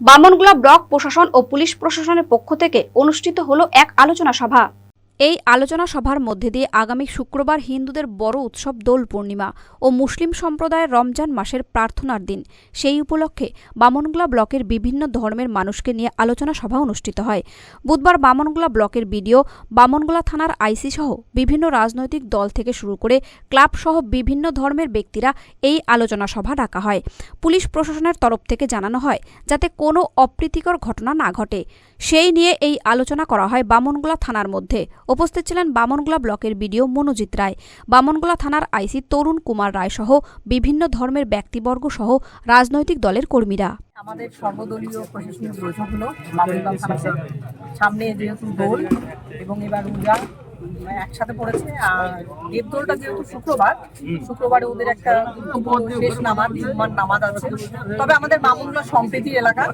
Bamangola block প্রশাসন ও police প্রশাসনের পক্ষ থেকে অনুষ্ঠিত হলো এক আলোচনা সভা। এই আলোচনা সভার মধ্যে দিয়ে আগামী শুক্রবার হিন্দুদের বড় উৎসব দোল পূর্ণিমা ও মুসলিম সম্প্রদায়ের রমজান মাসের প্রার্থনার দিন। সেই উপলক্ষে বামনগোলা ব্লকের বিভিন্ন ধর্মের মানুষকে নিয়ে আলোচনা সভা অনুষ্ঠিত হয়। বুধবার বামনগোলা ব্লকের বিডিও, বামনগোলা থানার আইসি সহ বিভিন্ন রাজনৈতিক দল থেকে শুরু করে ক্লাব সহ বিভিন্ন ধর্মের ব্যক্তিরা এই আলোচনা সভা ডাকা হয়। পুলিশ প্রশাসনের তরফ থেকে জানানো হয়, যাতে কোনো অপ্রীতিকর ঘটনা না ঘটে। সেই নিয়ে এই আলোচনা করা হয় বামনগোলা থানার মধ্যে। উপস্থিত ছিলেন বামনগোলা ব্লকের বিডিও মনোজিৎ রায়। বামনগোলা থানার আইসি তরুণ কুমার রায় সহ বিভিন্ন ধর্মের ব্যক্তিবর্গ সহ রাজনৈতিক দলের কর্মীরা। আমাদের সর্বদলীয় প্রশাসনিক বৈঠক হলো সামনে যেহেতু দোল এবং এবার উম, একসাথে পড়েছে। আর দেবদোলটা যেহেতু শুক্রবার, শুক্রবারে ওদের একটা শেষ নামাজ, জুম্মার নামাজ আছে। তবে আমাদের মামুনলা সম্প্রীতির এলাকা।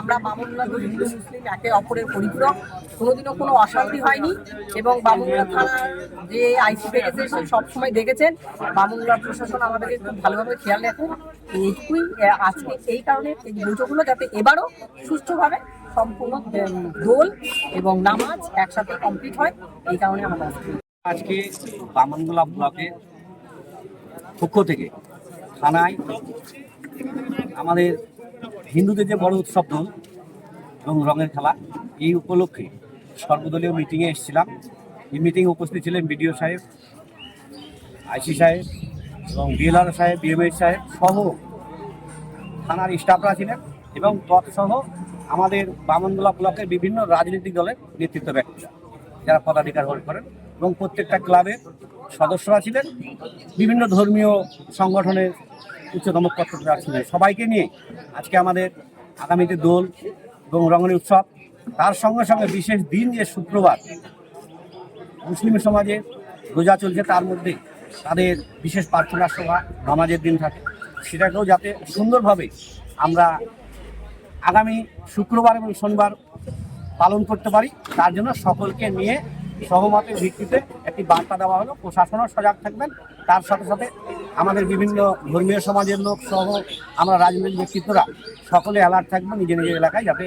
আমরা মামুনলা হিন্দু মুসলিম, একে অপরের পরিপূরক। কোনোদিনও কোনো অশান্তি হয়নি এবং বামুনলা থানার যে আইসি পেয়েছে সে সবসময় দেখেছেন। বামুনলার প্রশাসন আমাদেরকে খুব ভালোভাবে খেয়াল রাখেন এইটুকুই আজকে এই কারণে এই বৈঠকগুলো যাতে এবারও সুষ্ঠুভাবে সম্পূর্ণ দোল এবং নামাজ একসাথে কমপ্লিট হয়, এই কারণে আমরা আজকে বামনগোলা ব্লকের পক্ষ থেকে থানায় আমাদের হিন্দুদের যে বড় উৎসব দোল এবং রঙের খেলা, এই উপলক্ষে সর্বদলীয় মিটিংয়ে এসেছিলাম। এই মিটিংয়ে উপস্থিত ছিলেন বিডিও সাহেব, আইসি সাহেব এবং বিএলআর সাহেব, বিএমএস সাহেব সহ থানার স্টাফরা ছিলেন এবং তৎসহ আমাদের বামনগোলা ব্লকের বিভিন্ন রাজনৈতিক দলের নেতৃত্ব ব্যক্তিরা যারা পদাধিকার হোল্ড করেন এবং প্রত্যেকটা ক্লাবের সদস্যরা ছিলেন। বিভিন্ন ধর্মীয় সংগঠনের উচ্চতম পত্ররা ছিলেন। সবাইকে নিয়ে আজকে আমাদের আগামীতে দোল এবং রঙের উৎসব, তার সঙ্গে সঙ্গে বিশেষ দিন যে শুক্রবার, মুসলিম সমাজে রোজা চলছে তার মধ্যে তাদের বিশেষ প্রার্থনা সভা, নামাজের দিন থাকে। সেটাকেও যাতে সুন্দরভাবে আমরা আগামী শুক্রবার এবং শনিবার পালন করতে পারি। তার জন্য সকলকে নিয়ে সহমতের ভিত্তিতে একটি বার্তা দেওয়া হলো। প্রশাসনও সজাগ থাকবেন। তার সাথে সাথে আমাদের বিভিন্ন ধর্মীয় সমাজের লোক সহ আমরা রাজনৈতিক ব্যক্তিত্বরা সকলে অ্যালার্ট থাকব নিজের নিজের এলাকায় যাতে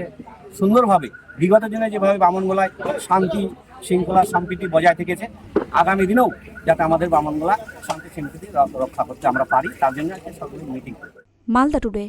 সুন্দরভাবে বিগত দিনে যেভাবে বামনগোলায় শান্তি, শৃঙ্খলা, সম্প্রীতি বজায় থেকেছে, আগামী দিনেও যাতে আমাদের বামনগোলা শান্তি সম্প্রীতি রক্ষা করতে আমরা পারি। তার জন্য একটা সকলে মিটিং মালদা টুডে